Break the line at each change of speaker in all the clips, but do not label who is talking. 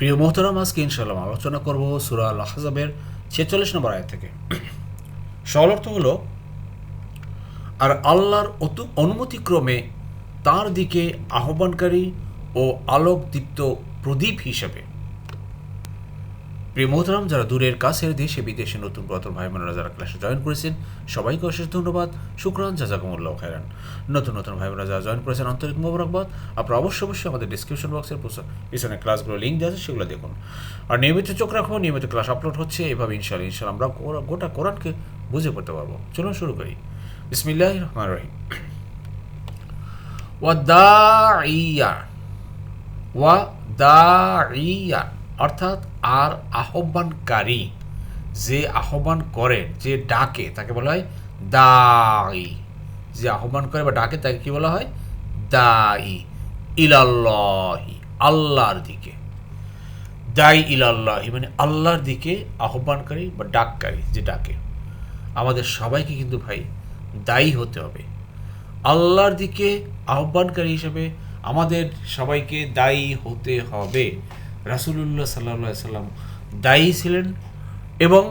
প্রিয় মোহতরাম, আজকে ইনশাল্লাম আলোচনা করব সুরা আল আহজাবের ছেচল্লিশ নম্বর আয় থেকে। সরল অর্থ হলো, আর আল্লাহর অতু, অনুমতিক্রমে তার দিকে আহ্বানকারী ও আলোকদীপ্ত প্রদীপ হিসেবে। প্রিয় যারা দূরের কাছের দেশে, বিদেশে নতুন পুরাতন ভাই বোনেরা যারা ক্লাসে জয়েন করেছেন, সবাইকে অশেষ ধন্যবাদ। শুক্রান, জাজাকুমুল্লাহ খায়রান। নতুন নতুন ভাই বোনেরা যারা জয়েন করেছেন, আন্তরিক মোবারকবাদ। আপনারা অবশ্যই অবশ্যই আমাদের ডিসক্রিপশন বক্সের পিছনে ক্লাসগুলো লিঙ্ক দেওয়া আছে, সেগুলো দেখুন। আর নিয়মিত চোখ রাখব নিয়মিত ক্লাস আপলোড হচ্ছে, এভাবে ইনশাল্লাহ ইনশাল্লাহ আমরা গোটা- কোরআনকে বুঝে পড়তে পারব। চলুন শুরু করি। বিসমিল্লাহ রহমান রহিম। ওয়াদাইয়া ওয়া দাইয়া অর্থাৎ আর আহ্বানকারী যে আহ্বান করে, যে ডাকে, তাকে বলা হয় দাই যে আহ্বান করে বা ডাকে, তাকে কি বলা হয়? দাই ইলাল্লাহি, আল্লাহর দিকে। দাই ইলাল্লাহি মানে আল্লাহর দিকে আহ্বানকারী বা ডাককারী যে ডাকে। আমাদের সবাইকে কিন্তু ভাই দায়ী হতে হবে। আল্লাহর দিকে আহ্বানকারী হিসেবে আমাদের সবাইকে দায়ী হতে হবে। রাসুলুল্লাহ সাল্লা সাল্লাম দায়ী ছিলেন এবং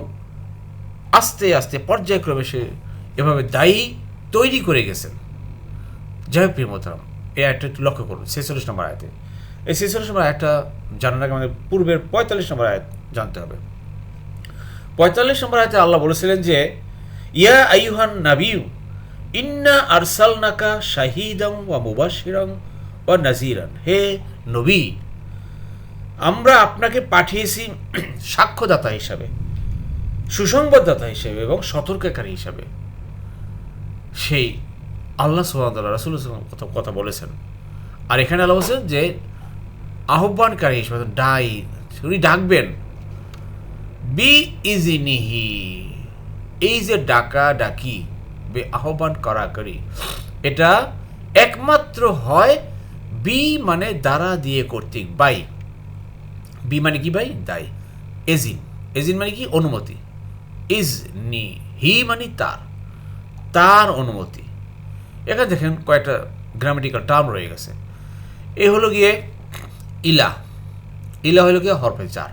আস্তে আস্তে পর্যায়ক্রমে সে এভাবে দায়ী তৈরি করে গেছেন। প্রিয় মোহতারাম, এই একটা একটু লক্ষ্য করুন, ছেচল্লিশ নম্বর আয়তে। এই ছেচল্লিশ নম্বর আয়টা জানার আগে আমাদের পূর্বের পঁয়তাল্লিশ নম্বর আয়াত জানতে হবে। পঁয়তাল্লিশ নম্বর আয়তে আল্লাহ বলেছিলেন যে, ইয়া আইহান নাবিউ ইন্না আরসাল নাকা শাহিদাম ওয়া মুবাশিরাম ওয়া নাজিরান হে নবী আমরা আপনাকে পাঠিয়েছি সাক্ষ্যদাতা হিসাবে, সুসংবাদদাতা হিসেবে এবং সতর্ককারী হিসাবে। সেই আল্লাহ সোহাদাল্লাহ রাসুল কথা কথা বলেছেন। আর এখানে আল্লাহ বলছেন যে, আহ্বানকারী হিসেবে ডাই, উনি ডাকবেন বি ইজিনিহি এই যে ডাকা ডাকি, বে আহ্বান করা করি, এটা একমাত্র হয় বি মানে দ্বারা দিয়ে কর্তৃক, বাই। বি মানে কি ভাই? দায়। এজিন। এজিন মানে কি? অনুমতি। ইজ নি হি মানে তার। তার অনুমতি। এখানে দেখেন কয়েকটা গ্রামেটিক্যাল টার্ম রয়ে গেছে। এ হলো গিয়ে ইলা। ইলা হলো গিয়ে হরফে চার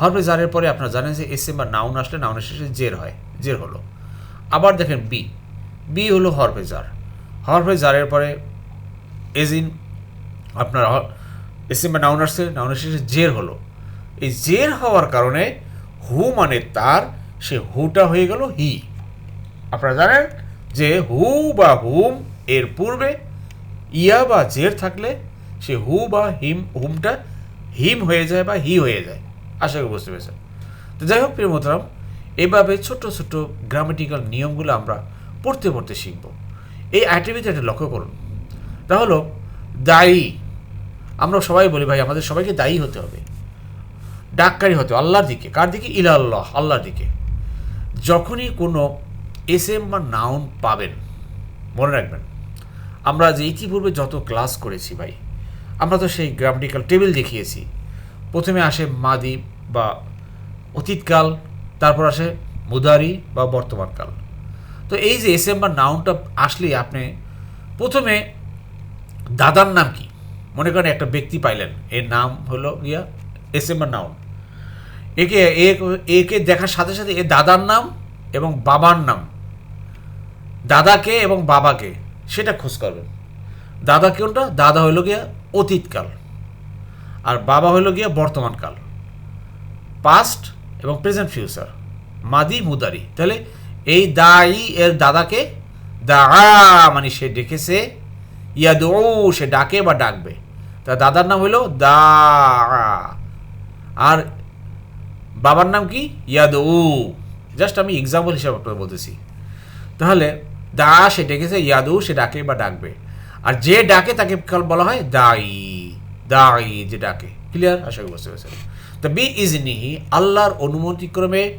হরফে জারের পরে আপনারা জানেন যে এস এম বা নাউন আসলে নাউনের শেষে জের হয়। জের হলো। আবার দেখেন বি বি হলো হরফে জার হরফে জারের পরে এজিন, আপনার এস এম বা নাউন আসছে জের হলো। এই জের হওয়ার কারণে হু মানে তার, সে হুটা হয়ে গেল হি আপনারা জানেন যে হু বা হুম এর পূর্বে ইয়া বা জের থাকলে সে হু বা হিম হুমটা হিম হয়ে যায় বা হি হয়ে যায়। আশা করি বুঝতে পেরেছেন। তো যাই হোক, প্রিয় এভাবে ছোট ছোট গ্রামেটিক্যাল নিয়মগুলো আমরা পড়তে পড়তে শিখব। এই অ্যাক্টিভিটি একটা লক্ষ্য করুন। তা হলো, দায়ী আমরা সবাই বলি, ভাই, আমাদের সবাইকে দায়ী হতে হবে। ডাক্কারি হতে আল্লাহর দিকে। কার দিকে? ইলা আল্লাহ আল্লাহর দিকে। যখনই কোনো এস এম বা নাউন পাবেন, মনে রাখবেন, আমরা যে ইতিপূর্বে যত ক্লাস করেছি ভাই, আমরা তো সেই গ্রামাটিক্যাল টেবিল দেখিয়েছি। প্রথমে আসে মাদি বা অতীতকাল, তারপর আসে মুদারি বা বর্তমানকাল। তো এই যে এস এম বা নাউনটা আসলেই আপনি প্রথমে দাদার নাম কি? মনে করেন একটা ব্যক্তি পাইলেন। এর নাম হলো গিয়া এস এম নাউন। একে একে দেখার সাথে সাথে এ দাদার নাম এবং বাবার নাম। দাদাকে এবং বাবাকে, সেটা খোঁজ করবেন। দাদা কোনটা? দাদা হইল গিয়া অতীতকাল। আর বাবা হইল গিয়া বর্তমানকাল। পাস্ট এবং প্রেজেন্ট ফিউচার মাদি, মুদারি। তাহলে এই দাই এর দাদাকে দা মানে সে ডেকেছে ইয়াদ সে ডাকে বা ডাকবে। তা দাদার নাম হইল দা। আর বাবার নাম কি? ইয়াদ জাস্ট আমি এক্সাম্পল হিসাবে আপনাকে বলতেছি। তাহলে দা, সে ডেকেছে ইয়াদু সে ডাকে বা ডাকবে। আর যে ডাকে তাকে বলা হয় দাই দাই যে ডাকে। ক্লিয়ার আশা করি বুঝতে পেরেছেন। তো বি ইজ নিহি আল্লাহর অনুমতিক্রমে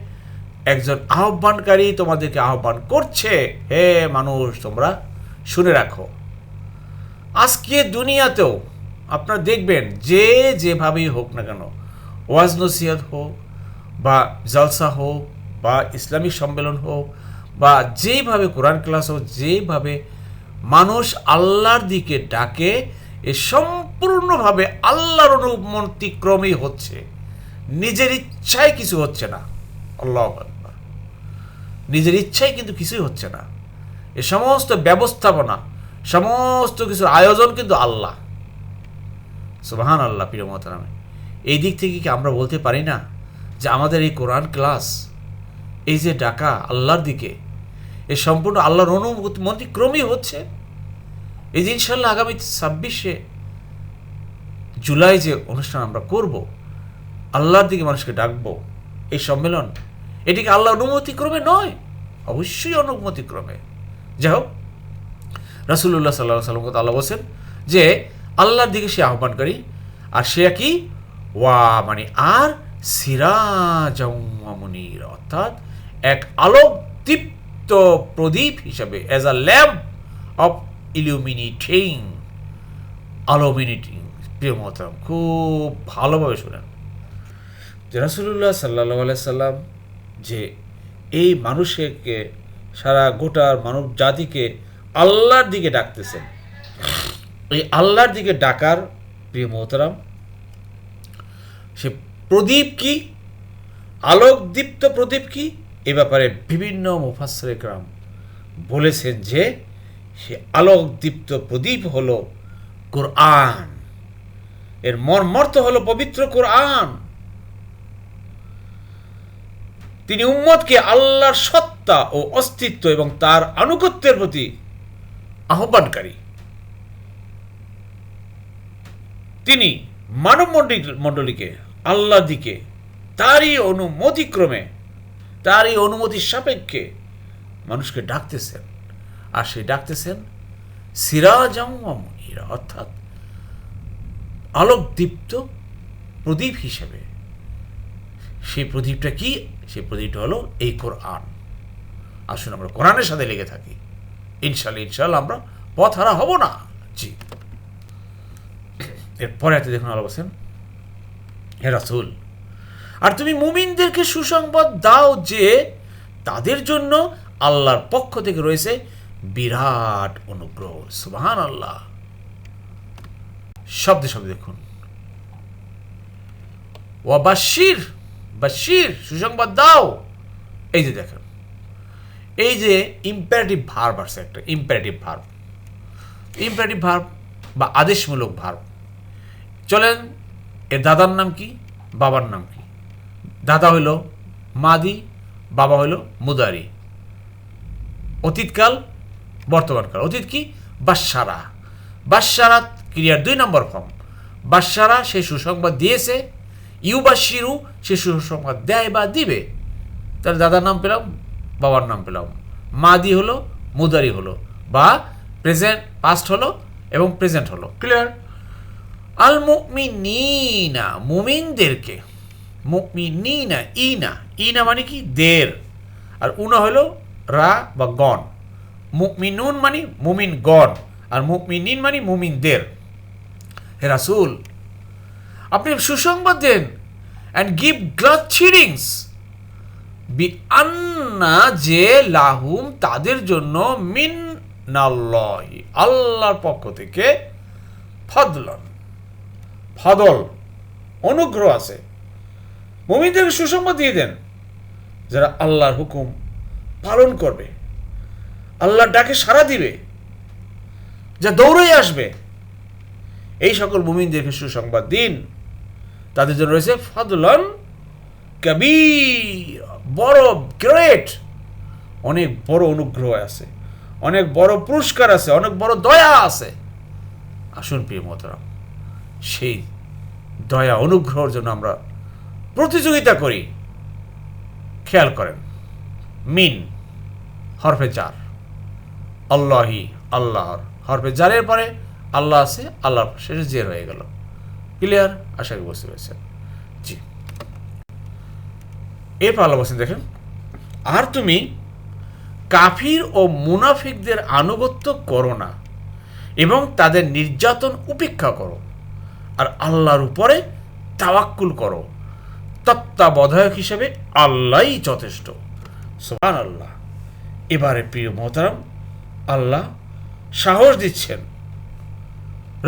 একজন আহ্বানকারী তোমাদেরকে আহ্বান করছে। হে মানুষ, তোমরা শুনে রাখো। আজকে দুনিয়াতেও আপনারা দেখবেন যে যেভাবেই হোক না কেন, ওয়াজ নসিহত হোক বা জলসা হোক বা ইসলামিক সম্মেলন হোক বা যেভাবে কোরআন ক্লাস হোক যেভাবে মানুষ আল্লাহর দিকে ডাকে, এ সম্পূর্ণভাবে আল্লাহর অনুমতিক্রমেই হচ্ছে। নিজের ইচ্ছায় কিছু হচ্ছে না। আল্লাহ নিজের ইচ্ছায় কিন্তু কিছুই হচ্ছে না। এ সমস্ত ব্যবস্থাপনা সমস্ত কিছুর আয়োজন কিন্তু আল্লাহ। সুবাহান আল্লাহ প্রিয় মহতারামে। এই দিক থেকে কি আমরা বলতে পারি না যে আমাদের এই কোরআন ক্লাস, এই যে ডাকা আল্লাহর দিকে, এ সম্পূর্ণ আল্লাহর অনুমতি ক্রমেই হচ্ছে। এই যে ইনশাল্লাহ আগামী ছাব্বিশে জুলাই যে অনুষ্ঠান আমরা করব, আল্লাহর দিকে মানুষকে ডাকবো, এই সম্মেলন, এটিকে আল্লাহ অনুমতি ক্রমে নয়, অবশ্যই অনুমতি ক্রমে যাই হোক রাসুল্লাহ সাল্লাহ কথা আল্লাহ বলছেন যে আল্লাহর দিকে সে আহ্বানকারী, আর সে কি? ওয়া মানে আর সিরাজমনির অর্থাৎ এক আলোক দীপ্ত প্রদীপ হিসাবে as a lamp of illuminating illuminating প্রিয় মহতারাম, খুব ভালোভাবে শোনেন। যে রাসুল্লাহ সাল্লাহ সাল্লাম যে এই মানুষকে, সারা গোটার মানব জাতিকে আল্লাহর দিকে ডাকতেছেন। এই আল্লাহর দিকে ডাকার প্রিয় মোহতারাম, সে প্রদীপ কি? আলোকদীপ্ত প্রদীপ কি? এ ব্যাপারে বিভিন্ন মুফাসরেকরাম বলেছেন যে, সে আলোকদীপ্ত প্রদীপ হল কোরআন। এর মর্মর্থ হল পবিত্র কোরআন। তিনি উম্মতকে আল্লাহর সত্তা ও অস্তিত্ব এবং তার আনুগত্যের প্রতি আহ্বানকারী। তিনি মানব মণ্ডলীকে আল্লাহ দিকে তারই অনুমতিক্রমে, তারই অনুমতির সাপেক্ষে মানুষকে ডাকতেছেন। আর সে ডাকতেছেন সিরাজামনিরা অর্থাৎ আলোকদীপ্ত প্রদীপ হিসেবে। সেই প্রদীপটা কি? সেই প্রদীপটা হলো এই কোরআন। আসুন আমরা কোরআনের সাথে লেগে থাকি। ইনশাল্লাহ ইনশাল্লাহ আমরা পথ হারা হব না। জি। এরপরে এতে দেখুন আলো বলছেন, হে রাসুল, আর তুমি মুমিনদেরকে সুসংবাদ দাও যে তাদের জন্য আল্লাহর পক্ষ থেকে রয়েছে বিরাট অনুগ্রহ। সুবাহান আল্লাহ শব্দে শব্দে দেখুন। ওয়াবাশির বাশির সুসংবাদ দাও। এই যে দেখেন এই যে ইম্পারেটিভ ভার্ব আছে একটা ইম্পারেটিভ ভার্ব ইম্পারেটিভ ভার্ব বা আদেশমূলক ভার্ব চলেন, এর দাদার নাম কি? বাবার নাম কি? দাদা হইল মাদি, বাবা হইল মুদারি। অতীতকাল, বর্তমানকাল। অতীত কি? বাসারা বাসারা ক্রিয়ার দুই নম্বর ফর্ম। বাসারা সে সুসংবাদ দিয়েছে ইউ বা শিরু সে সুসংবাদ দেয় বা দিবে। তার দাদার নাম পেলাম বাবার নাম পেলাম। মাদি হলো, মুদারি হলো, বা প্রেজেন্ট পাস্ট হলো এবং প্রেজেন্ট হলো। ক্লিয়ার আল মুমিনিনা মুমিনদেরকে। মুমিনিনা, ইনা। ইনা মানে কি? দের। আর উনা হলো রা বা গণ। মুমিনুন মানে মুমিন গণ, আর মুমিনিন মানে মুমিনদের হে রাসুল, আপনি সুসংবাদ দেন অ্যান্ড গিভ গ্লাস চিরিংস বি যে লাহুম তাদের জন্য মিন নাল্লাহি আল্লাহর পক্ষ থেকে ফদলন। ফদল, অনুগ্রহ আছে। সুসংবাদ দিয়ে দেন, যারা আল্লাহর হুকুম পালন করবে। আল্লাহর ডাকে সাড়া দিবে, যা দৌড়ে আসবে। এই সকল মুমিনদেরকে সুসংবাদ দিন। তাদের জন্য রয়েছে ফদলন কবির। বড় গ্রেট অনেক বড় অনুগ্রহ আছে, অনেক বড় পুরস্কার আছে, অনেক বড় দয়া আছে। আসুন প্রিয় মতরাম সেই দয়া অনুগ্রহের জন্য আমরা প্রতিযোগিতা করি। খেয়াল করেন, মিন, হরফে জার, আল্লাহি, আল্লাহর, হরফে জারের পরে আল্লাহ আছে, আল্লাহর শেষে জের হয়ে গেল। ক্লিয়ার? আশা করি বুঝতে পেরেছেন। এরপর আল্লাহ বলছেন, দেখেন, আর তুমি কাফির ও মুনাফিকদের আনুগত্য করো না এবং তাদের নির্যাতন উপেক্ষা করো আর আল্লাহর উপরে তাওয়াক্কুল করো। তত্ত্বাবধায়ক হিসেবে আল্লাহই যথেষ্ট। সোহান আল্লাহ এবারে প্রিয় মোহতারাম, আল্লাহ সাহস দিচ্ছেন।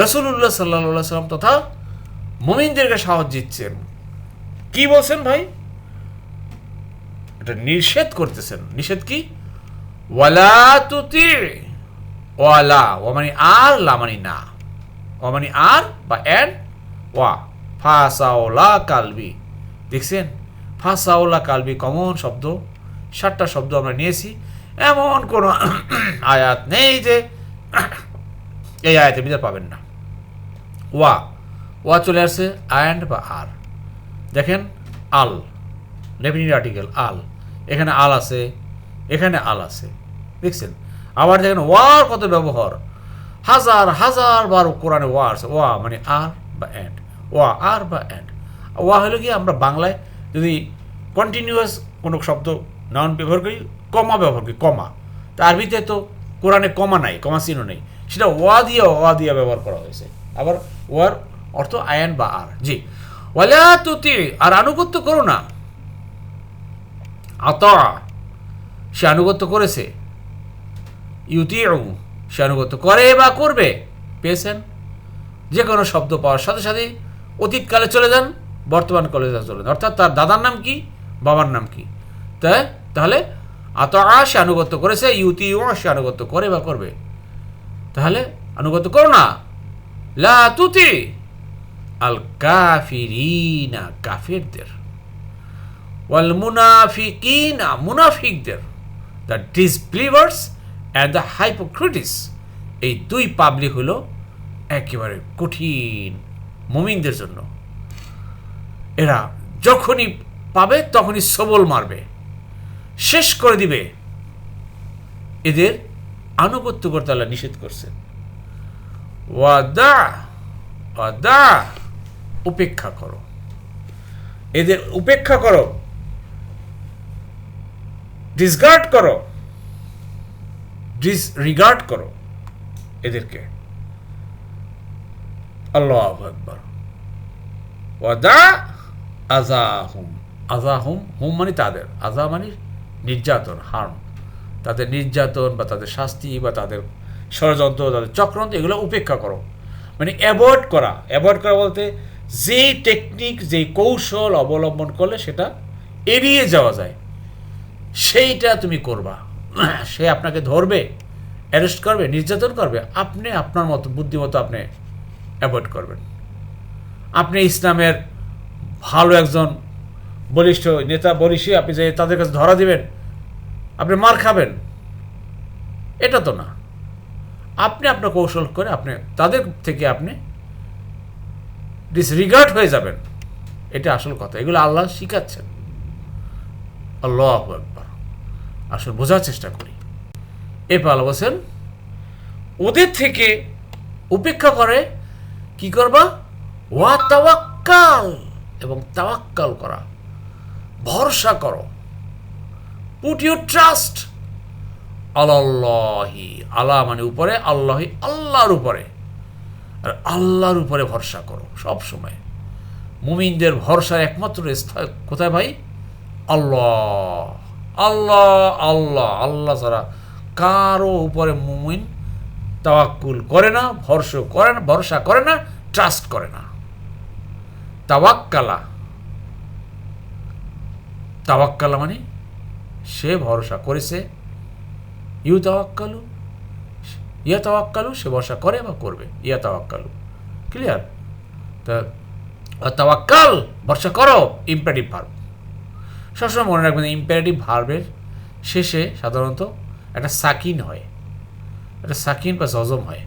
রসুল্লাহ সাল্লাহ সাল্লাম তথা মমিনদেরকে সাহস দিচ্ছেন। কি বলছেন ভাই? এটা নিষেধ করতেছেন। নিষেধ কি? ওয়ালা তুতি, ওয়ালা ও মানে আর লা মানে না। ও মানে আর বা এন, ওয়া, ফাসাওলা কালবি। দেখছেন? ফাসাওলা কালবি কমন শব্দ। সাতটা শব্দ আমরা নিয়েছি। এমন কোনো আয়াত নেই যে এই আয়াতের ভিতরে পাবেন না। ওয়া ওয়া চলে আসছে অ্যান্ড বা আর। দেখেন, আল ডেফিনিট আর্টিকেল, আল। এখানে আল আছে, এখানে আল আছে। দেখছেন? আবার দেখেন ওয়ার কত ব্যবহার। হাজার হাজার বার কোরআনে ওয়া আছে। ওয়া মানে আর বা অ্যান্ড ওয়া আর বা অ্যান্ড ওয়া হলো কি, আমরা বাংলায় যদি কন্টিনিউয়াস কোনো শব্দ নাউন ব্যবহার করি কমা ব্যবহার করি কমা তা আরবিতে তো কোরআনে কমা নাই কমা চিহ্ন নেই। সেটা ওয়া দিয়ে ওয়া দিয়ে ব্যবহার করা হয়েছে। আবার ওয়ার অর্থ আয়ান বা আর। জি। ওয়ালা তুতি, আর আনুগত্য করো না। আত, সে আনুগত্য করেছে। ইউতিউ, সে আনুগত্য করে বা করবে, পেয়েছেন। যে কোনো শব্দ পাওয়ার সাথে সাথে অতীতকালে চলে যান, বর্তমান কালে চলে যান। অর্থাৎ তার দাদার নাম কি, বাবার নাম কি? তাই তাহলে আত, সে আনুগত্য করেছে ইউতি সে আনুগত্য করে বা করবে। তাহলে আনুগত্য করো না। লা তুতি আল কাফিরিনা, কাফিরদের। ওয়াল মুনাফিকিনা, মুনাফিকদের the disbelievers and the hypocrites এই দুই পাবলিক হলো একেবারে কঠিন মুমিনদের জন্য। এরা যখনই পাবে তখনই সবল মারবে, শেষ করে দিবে। এদের আনুগত্য করতে আল্লাহ নিষেধ করছেন। ওয়াদা ওয়াদা, উপেক্ষা করো। এদের উপেক্ষা করো। ডিসগার্ড করো। ডিসরিগার্ড করো এদেরকে। আল্লাহ আকবর। ওয়াদা আজাহুম আজাহুম হুম মানে তাদের। আজা মানে নির্যাতন, হার্ম। তাদের নির্যাতন বা তাদের শাস্তি বা তাদের ষড়যন্ত্র, তাদের চক্রান্ত, এগুলো উপেক্ষা করো। মানে অ্যাভয়েড করা। অ্যাভয়েড করা বলতে যেই টেকনিক, যেই কৌশল অবলম্বন করলে সেটা এড়িয়ে যাওয়া যায়। সেইটা তুমি করবা। সে আপনাকে ধরবে অ্যারেস্ট করবে, নির্যাতন করবে। আপনি আপনার মতো বুদ্ধিমতো আপনি অ্যাভয়েড করবেন। আপনি ইসলামের ভালো একজন বলিষ্ঠ নেতা বলিষ্ঠ আপনি যে তাদের কাছে ধরা দিবেন, আপনি মার খাবেন। এটা তো না। আপনি আপনার কৌশল করে আপনি, তাদের থেকে আপনি ডিসরিগার্ড হয়ে যাবেন। এটা আসল কথা। এগুলো আল্লাহ শিখাচ্ছেন। আল্লাহ একবার আসলে বোঝার চেষ্টা করি। এরপর আল্লাহ বলছেন ওদের থেকে উপেক্ষা করে কি করবা? ওয়া তাওয়াক্কাল এবং তাওয়াক্কাল করা। ভরসা করো। পুট ইউর ট্রাস্ট আল্লাহি আল্লাহ মানে উপরে, আল্লাহি আল্লাহর উপরে। আর আল্লাহর উপরে ভরসা করো সব সময়। মুমিনদের ভরসার একমাত্র স্থান কোথায় ভাই? আল্লাহ। আল্লাহ আল্লাহ আল্লাহ ছাড়া কারও উপরে মুমিন তাওয়াক্কুল করে না, ভরসা করে না, ভরসা করে না ট্রাস্ট করে না। তাওয়াক্কালা। তাওয়াক্কালা মানে সে ভরসা করেছে ইউ তাওয়াক্কালু ইয়া তাওয়াক্কালু সে ভরসা করে বা করবে ইয়া তাওয়াক্কালু ক্লিয়ার তা তাওয়াক্কাল, ভরসা করো ইম্পারেটিভ ভার্ব সবসময় মনে রাখবেন ইম্পারেটিভ ভার্বের শেষে সাধারণত একটা সাকিন হয়। একটা সাকিন বা জজম হয়।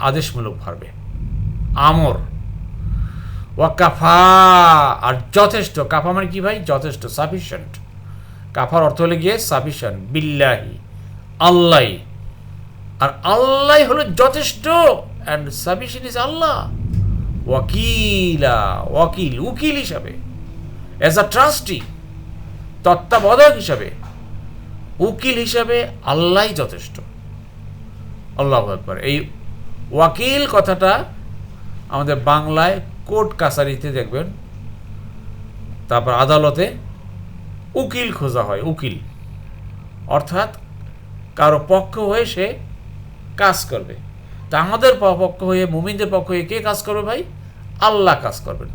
আদেশমূলক ভার্বে। আমর। ওয়া কাফা আর যথেষ্ট। কাফা মানে কি ভাই? যথেষ্ট। সাফিসিয়েন্ট কাফার অর্থ হলে গিয়ে সাফিসিয়েন্ট বিল্লাহি। আল্লাহ আর আল্লাহ হলো যথেষ্ট। And sufficient is Allah. ওয়াকিলা। ওয়াকিল। উকিল হিসাবে। অ্যাজ আ ট্রাস্টি তত্ত্বাবধায়ক হিসাবে, উকিল হিসাবে আল্লাহই যথেষ্ট। আল্লাহ একবার এই ওয়াকিল কথাটা আমাদের বাংলায় কোর্ট কাছারিতে দেখবেন, তারপর আদালতে উকিল খোঁজা হয়, উকিল। অর্থাৎ কারও পক্ষ হয়ে সে কাজ করবে। তা আমাদের পক্ষ হয়ে, মুমিনদের পক্ষ হয়ে কে কাজ করবে ভাই? আল্লাহ কাজ করবেন।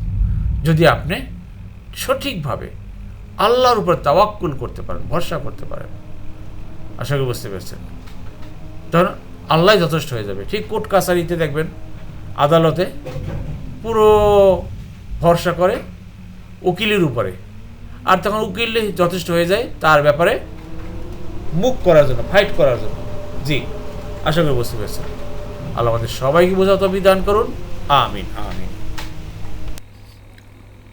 যদি আপনি সঠিকভাবে আল্লাহর উপর তাওয়াক্কুল করতে পারেন, ভরসা করতে পারেন। আশা করি বুঝতে পেরেছেন। তখন আল্লাহ যথেষ্ট হয়ে যাবে। ঠিক কোর্ট কাছারিতে দেখবেন, আদালতে পুরো ভরসা করে উকিলের উপরে। আর তখন উকিল যথেষ্ট হয়ে যায় তার ব্যাপারে মুখ করার জন্য ফাইট করার জন্য। জি, আশা করি বুঝতে পেরেছেন। আল্লাহ আমাদের সবাইকে বোঝা তো বিধান করুন। আমিন। আমিন।